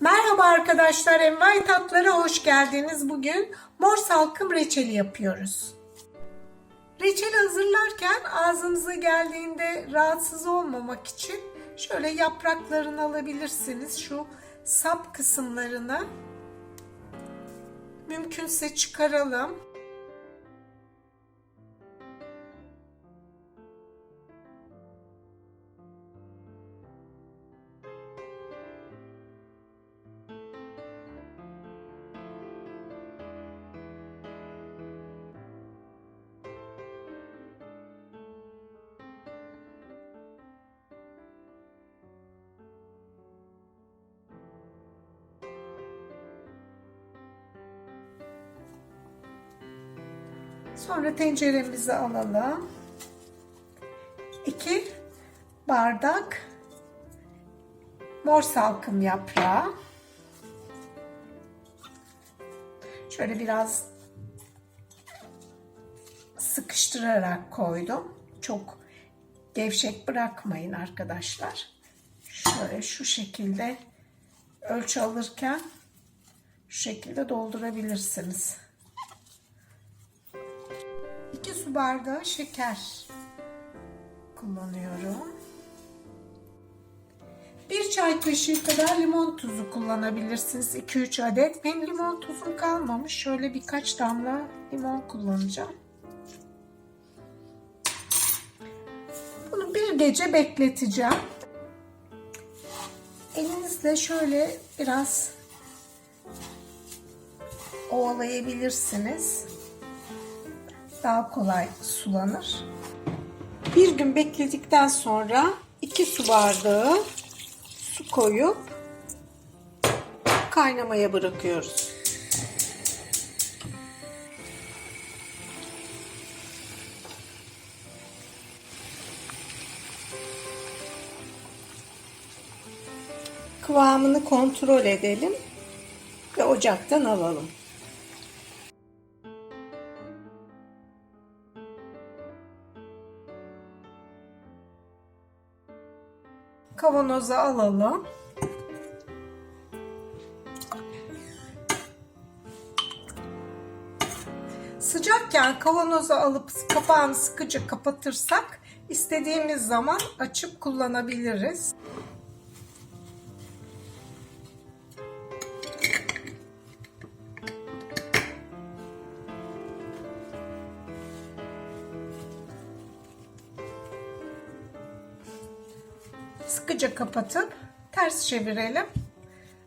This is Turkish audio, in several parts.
Merhaba arkadaşlar, Envai Tatlara hoş geldiniz. Bugün mor salkım reçeli yapıyoruz. Reçeli hazırlarken ağzınıza geldiğinde rahatsız olmamak için şöyle yapraklarını alabilirsiniz. Şu sap kısımlarını mümkünse çıkaralım. Sonra tenceremizi alalım. 2 bardak mor salkım yaprağı. Şöyle biraz sıkıştırarak koydum. Çok gevşek bırakmayın arkadaşlar. Şöyle şu şekilde ölçü alırken şu şekilde doldurabilirsiniz. 2 su bardağı şeker kullanıyorum. 1 çay kaşığı kadar limon tuzu kullanabilirsiniz. 2-3 adet. Benim limon tuzum kalmamış. Şöyle birkaç damla limon kullanacağım. Bunu bir gece bekleteceğim. Elinizle şöyle biraz ovalayabilirsiniz daha kolay sulanır. Bir gün bekledikten sonra 2 su bardağı su koyup kaynamaya bırakıyoruz. Kıvamını kontrol edelim ve ocaktan alalım. Kavanoza alalım. Sıcakken kavanoza alıp kapağını sıkıca kapatırsak istediğimiz zaman açıp kullanabiliriz. Sıkıca kapatıp ters çevirelim.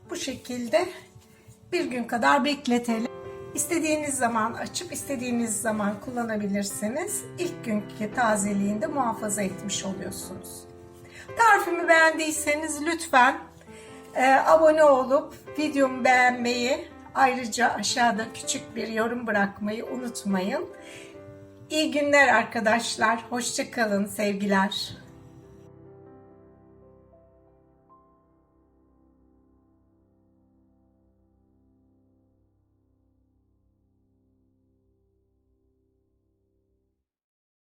Bu şekilde bir gün kadar bekletelim. İstediğiniz zaman açıp istediğiniz zaman kullanabilirsiniz. İlk günkü tazeliğinde muhafaza etmiş oluyorsunuz. Tarifimi beğendiyseniz lütfen e, abone olup videomu beğenmeyi ayrıca aşağıda küçük bir yorum bırakmayı unutmayın. İyi günler arkadaşlar. Hoşçakalın sevgiler.